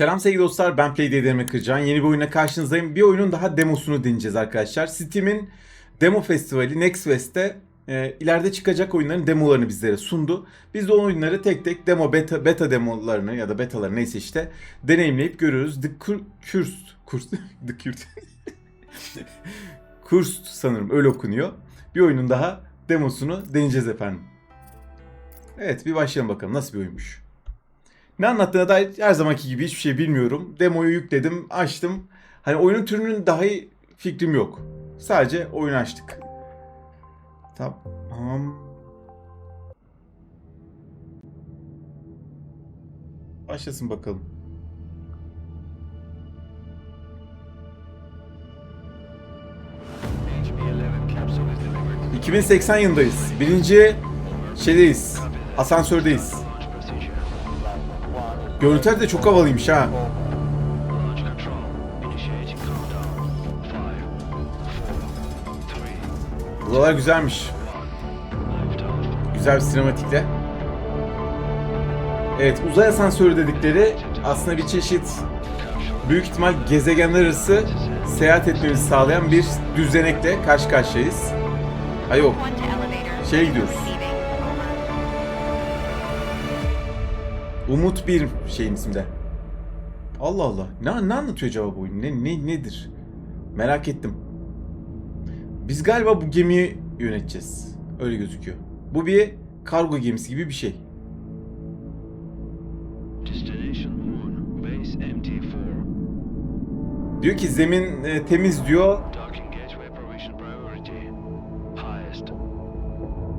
Selam sevgili dostlar ben Playday Kırcan. Yeni bir oyuna karşınızdayım. Bir oyunun daha demosunu deneyeceğiz arkadaşlar. Steam'in demo festivali Next Fest'te e, ileride çıkacak oyunların demolarını bizlere sundu. Biz de o oyunları tek tek demo beta, beta demolarını ya da betaları neyse işte deneyimleyip görüyoruz. The Kurs Kurs The Kurs Kurs sanırım öyle okunuyor. Bir oyunun daha demosunu deneyeceğiz efendim. Evet bir başlayalım bakalım nasıl bir oyunmuş. Ne anlattığına dair her zamanki gibi hiçbir şey bilmiyorum. Demoyu yükledim, açtım. Hani oyunun türünün dahi fikrim yok. Sadece oyun açtık. Tamam. Başlasın bakalım. capsule is delivered. 2080 yılındayız. Birinci şeydeyiz. Asansördeyiz. Görüntüler de çok havalıymış ha. Buralar güzelmiş. Güzel bir sinematikle. Evet uzay asansörü dedikleri aslında bir çeşit büyük ihtimal gezegenler arası seyahat etmemizi sağlayan bir düzenekle karşı karşıyayız. Ha yok. Şeye gidiyoruz. Umut bir şeyin isminde. Allah Allah. Ne, ne anlatıyor acaba bu oyun? Ne, ne, nedir? Merak ettim. Biz galiba bu gemiyi yöneteceğiz. Öyle gözüküyor. Bu bir kargo gemisi gibi bir şey. Destination Moon. Base MT4. Diyor ki zemin e, temiz diyor.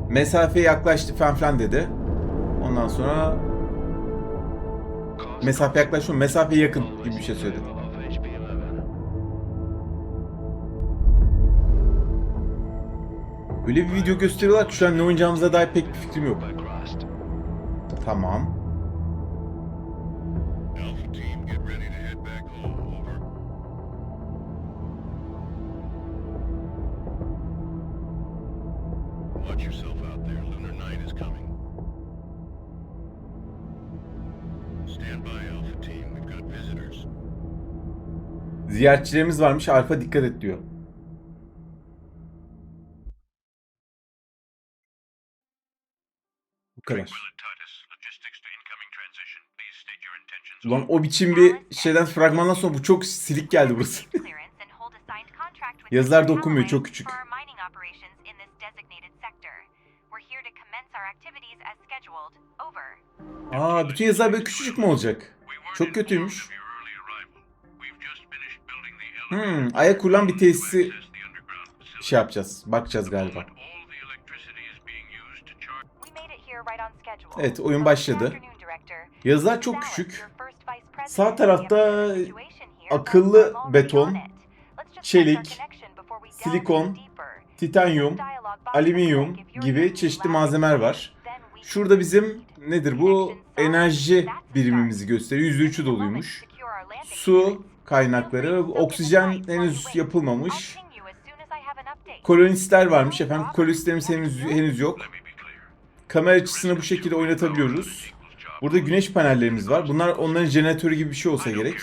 Mesafeye yaklaştı falan filan dedi. Ondan sonra mesafe yaklaşıyor. Mesafeye yakın gibi bir şey in söyledi. favor of HP11. Öyle bir video gösteriyorlar ki şu an ne oynayacağımıza dair pek bir fikrim yok. Tamam. Ziyaretçilerimiz varmış. Alfa dikkat et diyor. Bu kadar. Ulan o biçim bir şeyden fragmandan sonra bu çok silik geldi burası. Yazılar da okunmuyor, çok küçük. Aa bütün yazılar böyle küçücük mü olacak? Çok kötüymüş. Hmm, aya kurulan bir tesisi şey yapacağız. Bakacağız galiba. Evet, oyun başladı. Yazılar çok küçük. Sağ tarafta akıllı beton, çelik, silikon. Titanyum, alüminyum gibi çeşitli malzemeler var. Şurada bizim nedir bu enerji birimimizi gösteriyor. %3'ü doluymuş. Su kaynakları, oksijen henüz yapılmamış. Kolonistler varmış efendim. Kolonistlerimiz henüz, henüz yok. Kamera açısını bu şekilde oynatabiliyoruz. Burada güneş panellerimiz var. Bunlar onların jeneratörü gibi bir şey olsa gerek.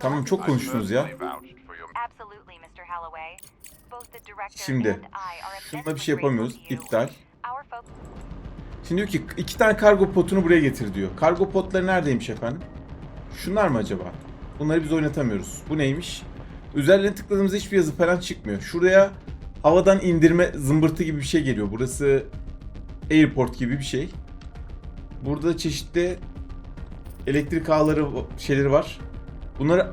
Tamam çok konuştunuz ya. Şimdi, Şunda bir şey yapamıyoruz. İptal. Şimdi diyor ki iki tane kargo potunu buraya getir diyor. Kargo potları neredeymiş efendim? Şunlar mı acaba? Bunları biz oynatamıyoruz. Bu neymiş? Üzerlerine tıkladığımızda hiçbir yazı falan çıkmıyor. Şuraya havadan indirme zımbırtı gibi bir şey geliyor. Burası airport gibi bir şey. Burada çeşitli elektrik ağları şeyleri var. Bunları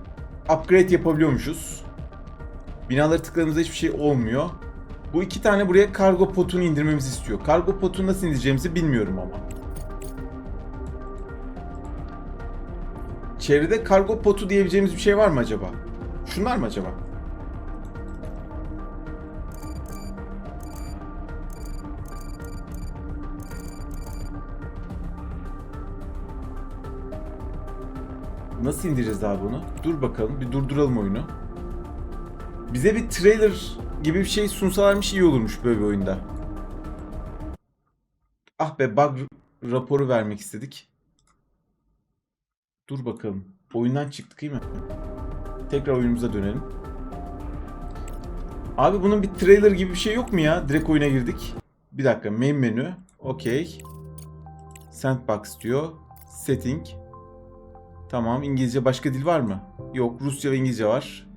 upgrade yapabiliyormuşuz. Binaları tıkladığımızda hiçbir şey olmuyor. Bu iki tane buraya kargo potunu indirmemizi istiyor. Kargo potunu nasıl indireceğimizi bilmiyorum ama. Çevrede kargo potu diyebileceğimiz bir şey var mı acaba? Şunlar mı acaba? Nasıl indireceğiz daha bunu? Dur bakalım bir durduralım oyunu. Bize bir trailer gibi bir şey sunsalarmış iyi olurmuş böyle bir oyunda. Ah be bug raporu vermek istedik. Dur bakalım. Oyundan çıktık değil mi? Tekrar oyunumuza dönelim. Abi bunun bir trailer gibi bir şey yok mu ya? Direkt oyuna girdik. Bir dakika. Main menü. Okey. Sandbox diyor. Setting. Tamam. İngilizce başka dil var mı? Yok. Rusça ve İngilizce var.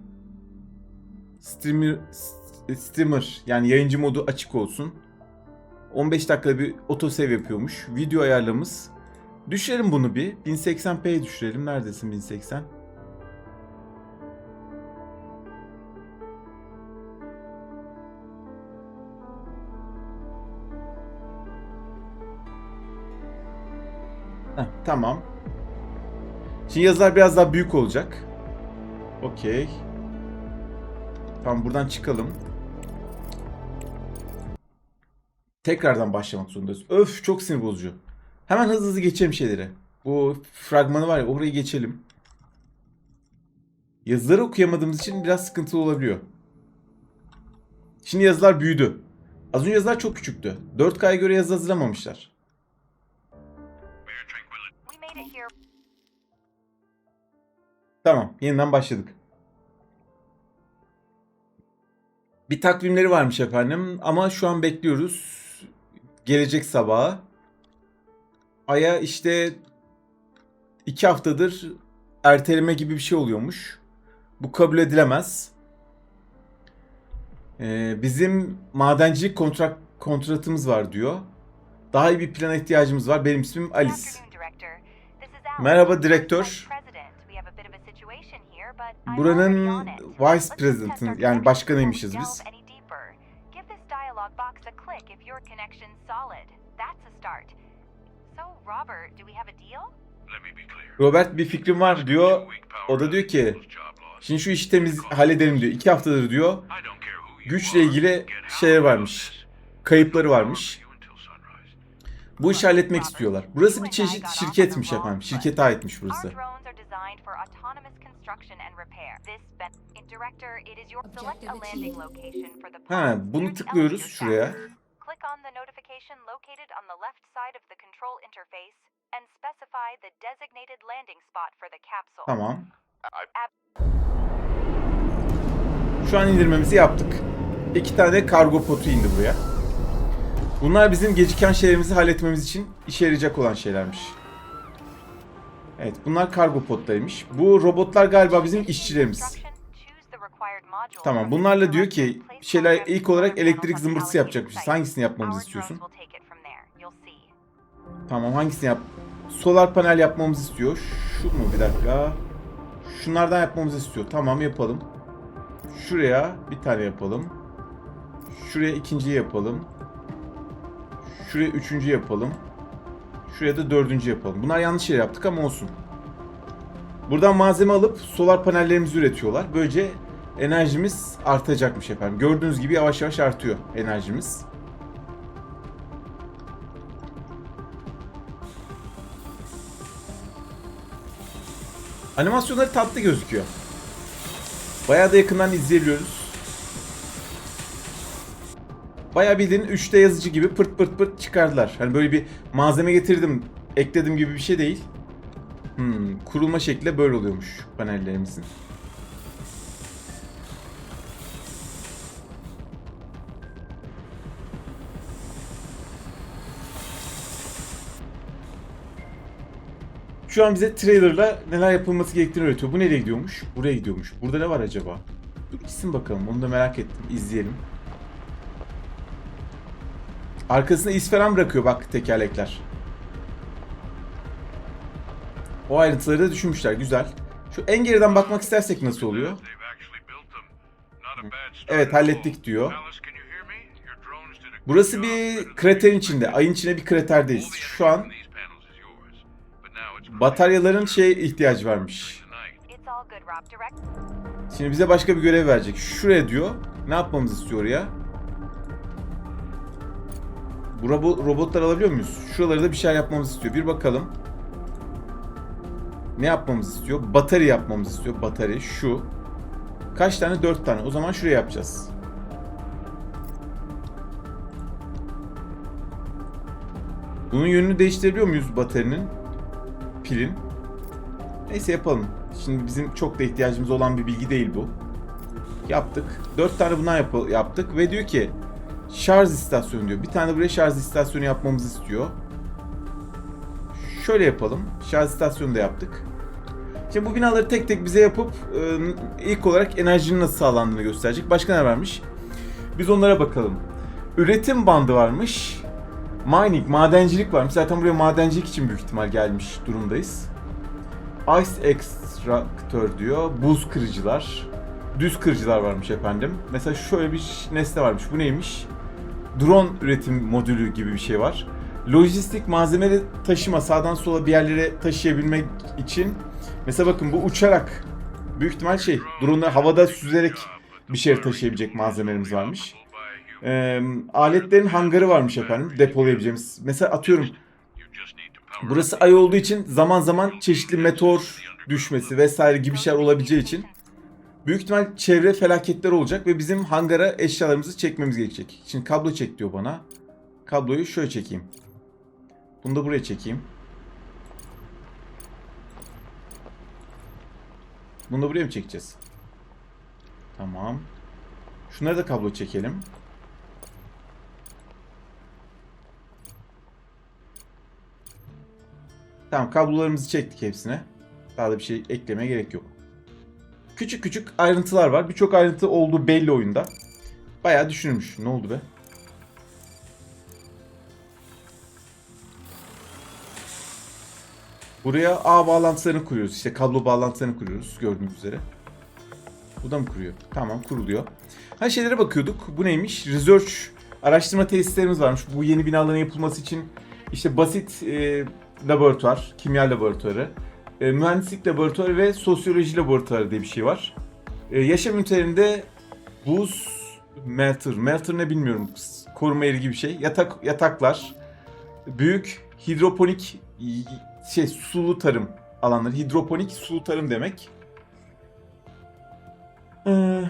Streamer, streamer yani yayıncı modu açık olsun. 15 dakikada bir otosave yapıyormuş. Video ayarlamız. Düşürelim bunu bir. 1080p'ye düşürelim. Neredesin 1080? Heh, tamam. Şimdi yazılar biraz daha büyük olacak. Okey. Tamam buradan çıkalım. Tekrardan başlamak zorundayız. Öf çok sinir bozucu. Hemen hızlı hızlı geçelim şeyleri. Bu fragmanı var ya orayı geçelim. Yazıları okuyamadığımız için biraz sıkıntılı olabiliyor. Şimdi yazılar büyüdü. Az önce yazılar çok küçüktü. 4K'ya göre yazı hazırlamamışlar. Tamam, yeniden başladık. Bir takvimleri varmış efendim ama şu an bekliyoruz. Gelecek sabaha. Aya işte iki haftadır erteleme gibi bir şey oluyormuş. Bu kabul edilemez. Ee, bizim madencilik kontrat kontratımız var diyor. Daha iyi bir plana ihtiyacımız var. Benim ismim Alice. Merhaba, direktör. Buranın. Vice Let's just test President'ı our yani başkanıymışız biz. Click if your connection's solid. That's a start. So, Robert, do we have a deal? Let me be clear. Robert bir fikrim var diyor. O da diyor ki. Şimdi şu işi temiz halledelim diyor. İki haftadır diyor. Güçle ilgili of varmış. Kayıpları varmış. Bu işi halletmek istiyorlar. Burası bir çeşit şirketmiş efendim. Şirkete aitmiş burası. Ha, bunu tıklıyoruz şuraya. Click on the notification located on the left side of the control interface and specify the designated landing spot for the capsule. Tamam. Şu an indirmemizi yaptık. İki tane kargo potu indi buraya. Bunlar bizim geciken şeylerimizi halletmemiz için işe yarayacak olan şeylermiş. Evet bunlar kargo potlarıymış. Bu robotlar galiba bizim işçilerimiz. Tamam bunlarla diyor ki şeyler ilk olarak elektrik zımbırtısı yapacakmışız. Hangisini yapmamızı istiyorsun? Tamam hangisini yap? Solar panel yapmamızı istiyor. Şu mu bir dakika. Şunlardan yapmamızı istiyor. Tamam yapalım. Şuraya bir tane yapalım. Şuraya ikinciyi yapalım. Şuraya üçüncü yapalım. Şuraya da dördüncü yapalım. Bunlar yanlış yere yaptık ama olsun. Buradan malzeme alıp solar panellerimizi üretiyorlar. Böylece enerjimiz artacakmış efendim. Gördüğünüz gibi yavaş yavaş artıyor enerjimiz. Animasyonları tatlı gözüküyor. Bayağı da yakından izleyebiliyoruz. Bayağı bildiğin 3D yazıcı gibi pırt pırt pırt çıkardılar. Hani böyle bir malzeme getirdim, ekledim gibi bir şey değil. Hmm, kurulma şekli böyle oluyormuş panellerimizin. Şu an bize trailerla neler yapılması gerektiğini öğretiyor. Bu nereye gidiyormuş? Buraya gidiyormuş. Burada ne var acaba? Dur gitsin bakalım. Onu da merak ettim. İzleyelim. Arkasına iz bırakıyor bak tekerlekler. O ayrıntıları da düşünmüşler. Güzel. Şu en geriden bakmak istersek nasıl oluyor? Evet hallettik diyor. Burası bir kraterin içinde. Ayın içine bir kraterdeyiz. Şu an bataryaların şeye ihtiyacı varmış. Şimdi bize başka bir görev verecek. Şuraya diyor. Ne yapmamızı istiyor ya? Bu robo- robotlar alabiliyor muyuz? Şuraları da bir şeyler yapmamızı istiyor. Bir bakalım. Ne yapmamızı istiyor? Batarya yapmamızı istiyor. Batarya şu. Kaç tane? Dört tane. O zaman şuraya yapacağız. Bunun yönünü değiştirebiliyor muyuz bataryanın? Pilin. Neyse yapalım. Şimdi bizim çok da ihtiyacımız olan bir bilgi değil bu. Yaptık. Dört tane bundan yap- yaptık ve diyor ki şarj istasyonu diyor. Bir tane buraya şarj istasyonu yapmamızı istiyor. Şöyle yapalım. Şarj istasyonu da yaptık. Şimdi bu binaları tek tek bize yapıp e, ilk olarak enerjinin nasıl sağlandığını gösterecek. Başka ne varmış? Biz onlara bakalım. Üretim bandı varmış. Mining, madencilik varmış. Zaten buraya madencilik için büyük ihtimal gelmiş durumdayız. Ice extraktör diyor. Buz kırıcılar. Düz kırıcılar varmış efendim. Mesela şöyle bir nesne varmış. Bu neymiş? Drone üretim modülü gibi bir şey var. Lojistik malzemeleri taşıma sağdan sola bir yerlere taşıyabilmek için mesela bakın bu uçarak büyük ihtimal şey drone'ları havada süzerek bir şey taşıyabilecek malzemelerimiz varmış. Ee, aletlerin hangarı varmış efendim depolayabileceğimiz. Mesela atıyorum burası ay olduğu için zaman zaman çeşitli meteor düşmesi vesaire gibi şeyler olabileceği için büyük ihtimal çevre felaketler olacak ve bizim hangara eşyalarımızı çekmemiz gerekecek. Şimdi kablo çek diyor bana. Kabloyu şöyle çekeyim. Bunu da buraya çekeyim. Bunu da buraya mı çekeceğiz? Tamam. Şunları da kablo çekelim. Tamam kablolarımızı çektik hepsine. Daha da bir şey eklemeye gerek yok. Küçük küçük ayrıntılar var. Birçok ayrıntı olduğu belli oyunda. Bayağı düşünülmüş. Ne oldu be? Buraya ağ bağlantılarını kuruyoruz. İşte kablo bağlantılarını kuruyoruz gördüğünüz üzere. Bu da mı kuruyor? Tamam kuruluyor. Ha şeylere bakıyorduk. Bu neymiş? Research araştırma tesislerimiz varmış. Bu yeni binaların yapılması için işte basit e, laboratuvar, kimya laboratuvarı, e, mühendislik laboratuvarı ve sosyoloji laboratuvarı diye bir şey var. E, yaşam ünitelerinde buz melter, melter ne bilmiyorum. Koruma yeri gibi bir şey. Yatak yataklar, büyük hidroponik şey sulu tarım alanları. Hidroponik sulu tarım demek. Ee,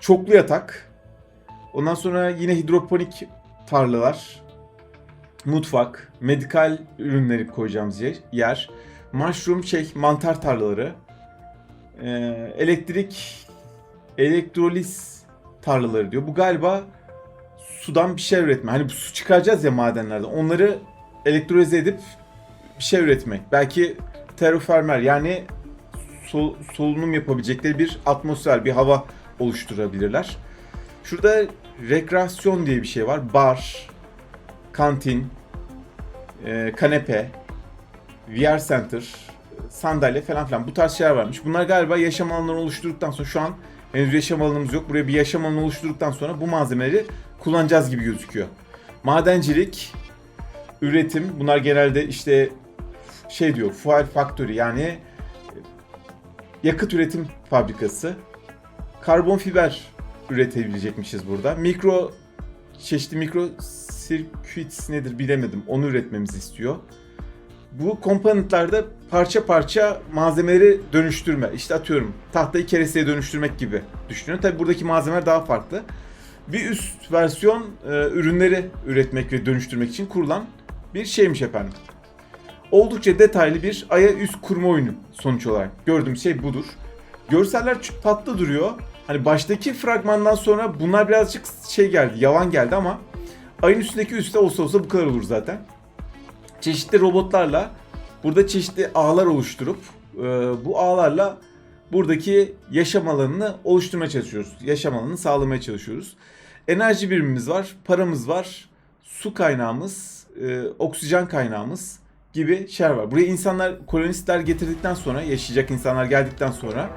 çoklu yatak. Ondan sonra yine hidroponik tarlalar. Mutfak, medikal ürünleri koyacağımız yer. yer. Mushroom şey mantar tarlaları. Ee, elektrik elektroliz tarlaları diyor. Bu galiba sudan bir şey üretme. Hani bu su çıkaracağız ya madenlerden. Onları elektrolize edip bir şey üretmek. Belki termofermer yani sol- solunum yapabilecekleri bir atmosfer, bir hava oluşturabilirler. Şurada rekreasyon diye bir şey var. Bar, kantin, e, kanepe, VR center, sandalye falan filan bu tarz şeyler varmış. Bunlar galiba yaşam alanlarını oluşturduktan sonra şu an henüz yaşam alanımız yok. Buraya bir yaşam alanı oluşturduktan sonra bu malzemeleri kullanacağız gibi gözüküyor. Madencilik, üretim bunlar genelde işte şey diyor fuel factory yani yakıt üretim fabrikası. Karbon fiber üretebilecekmişiz burada. Mikro çeşitli mikro circuits nedir bilemedim. Onu üretmemizi istiyor. Bu komponentlerde parça parça malzemeleri dönüştürme. İşte atıyorum tahtayı keresteye dönüştürmek gibi düşünüyorum. Tabi buradaki malzemeler daha farklı. Bir üst versiyon e, ürünleri üretmek ve dönüştürmek için kurulan bir şeymiş efendim. Oldukça detaylı bir aya üst kurma oyunu sonuç olarak. Gördüğüm şey budur. Görseller çok tatlı duruyor. Hani baştaki fragmandan sonra bunlar birazcık şey geldi, yavan geldi ama ayın üstündeki üstte olsa olsa bu kadar olur zaten. Çeşitli robotlarla burada çeşitli ağlar oluşturup e, bu ağlarla buradaki yaşam alanını oluşturmaya çalışıyoruz. Yaşam alanını sağlamaya çalışıyoruz. Enerji birimimiz var, paramız var, su kaynağımız, e, oksijen kaynağımız gibi şeyler var. Buraya insanlar, kolonistler getirdikten sonra, yaşayacak insanlar geldikten sonra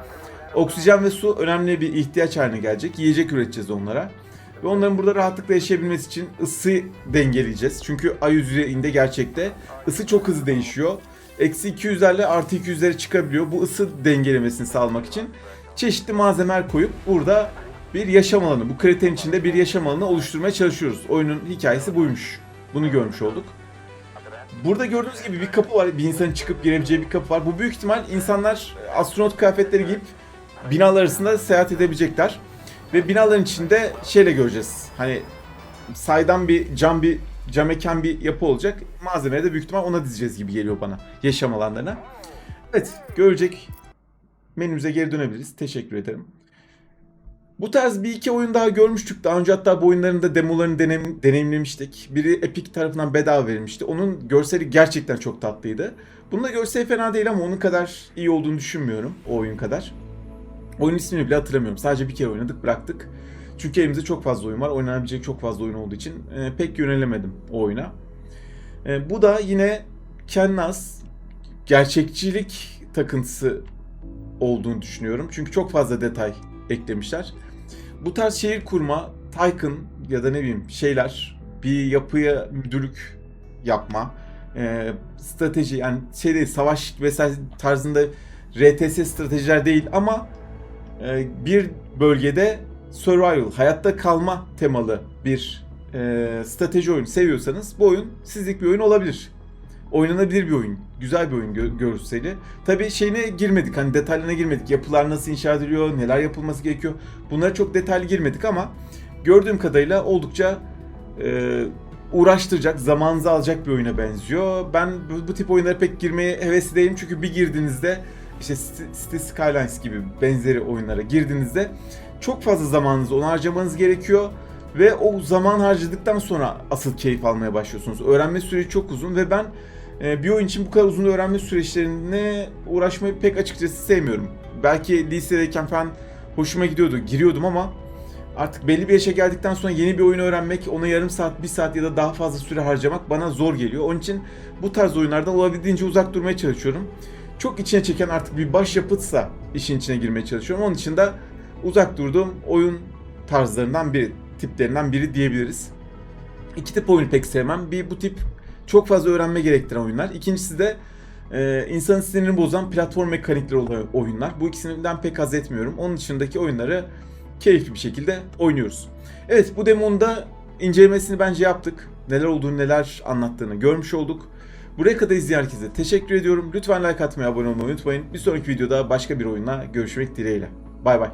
oksijen ve su önemli bir ihtiyaç haline gelecek. Yiyecek üreteceğiz onlara. Ve onların burada rahatlıkla yaşayabilmesi için ısı dengeleyeceğiz. Çünkü ay yüzeyinde gerçekte ısı çok hızlı değişiyor. Eksi 200'lerle artı 200'lere çıkabiliyor. Bu ısı dengelemesini sağlamak için çeşitli malzemeler koyup burada bir yaşam alanı, bu kriterin içinde bir yaşam alanı oluşturmaya çalışıyoruz. Oyunun hikayesi buymuş. Bunu görmüş olduk. Burada gördüğünüz gibi bir kapı var. Bir insanın çıkıp girebileceği bir kapı var. Bu büyük ihtimal insanlar astronot kıyafetleri giyip binalar arasında seyahat edebilecekler. Ve binaların içinde şeyle göreceğiz. Hani saydam bir cam bir cam mekan bir yapı olacak. Malzemeyi de büyük ihtimal ona dizeceğiz gibi geliyor bana. Yaşam alanlarına. Evet, görecek menümüze geri dönebiliriz. Teşekkür ederim. Bu tarz bir iki oyun daha görmüştük. Daha önce hatta bu oyunların da demolarını denem- deneyimlemiştik. Biri Epic tarafından bedava verilmişti. Onun görseli gerçekten çok tatlıydı. Bunun görseli fena değil ama onun kadar iyi olduğunu düşünmüyorum. O oyun kadar. Oyun ismini bile hatırlamıyorum. Sadece bir kere oynadık bıraktık. Çünkü elimizde çok fazla oyun var. Oynanabilecek çok fazla oyun olduğu için e, pek yönelemedim o oyuna. E, bu da yine kendine az gerçekçilik takıntısı olduğunu düşünüyorum. Çünkü çok fazla detay eklemişler. Bu tarz şehir kurma, Tycoon ya da ne bileyim şeyler, bir yapıya müdürlük yapma, e, strateji yani şey değil, savaş vesaire tarzında RTS stratejiler değil ama bir bölgede survival, hayatta kalma temalı bir e, strateji oyunu seviyorsanız bu oyun sizlik bir oyun olabilir. Oynanabilir bir oyun. Güzel bir oyun gö- görseli. Tabii şeyine girmedik. Hani detaylarına girmedik. Yapılar nasıl inşa ediliyor, neler yapılması gerekiyor. Bunlara çok detaylı girmedik ama gördüğüm kadarıyla oldukça e, uğraştıracak, zamanınızı alacak bir oyuna benziyor. Ben bu, bu tip oyunlara pek girmeye hevesli değilim çünkü bir girdiğinizde işte City Skylines gibi benzeri oyunlara girdiğinizde çok fazla zamanınızı ona harcamanız gerekiyor ve o zaman harcadıktan sonra asıl keyif almaya başlıyorsunuz. Öğrenme süreci çok uzun ve ben e, bir oyun için bu kadar uzun öğrenme süreçlerine uğraşmayı pek açıkçası sevmiyorum. Belki lisedeyken falan hoşuma gidiyordu, giriyordum ama artık belli bir yaşa geldikten sonra yeni bir oyun öğrenmek, ona yarım saat, bir saat ya da daha fazla süre harcamak bana zor geliyor. Onun için bu tarz oyunlardan olabildiğince uzak durmaya çalışıyorum. Çok içine çeken artık bir başyapıtsa işin içine girmeye çalışıyorum. Onun için de uzak durduğum oyun tarzlarından biri, tiplerinden biri diyebiliriz. İki tip oyunu pek sevmem. Bir bu tip çok fazla öğrenme gerektiren oyunlar. İkincisi de e, insanın sinirini bozan platform mekanikleri olan oyunlar. Bu ikisinden pek haz etmiyorum. Onun dışındaki oyunları keyifli bir şekilde oynuyoruz. Evet bu demonda incelemesini bence yaptık. Neler olduğunu neler anlattığını görmüş olduk. Buraya kadar izleyen herkese teşekkür ediyorum. Lütfen like atmayı, abone olmayı unutmayın. Bir sonraki videoda başka bir oyunla görüşmek dileğiyle. Bay bay.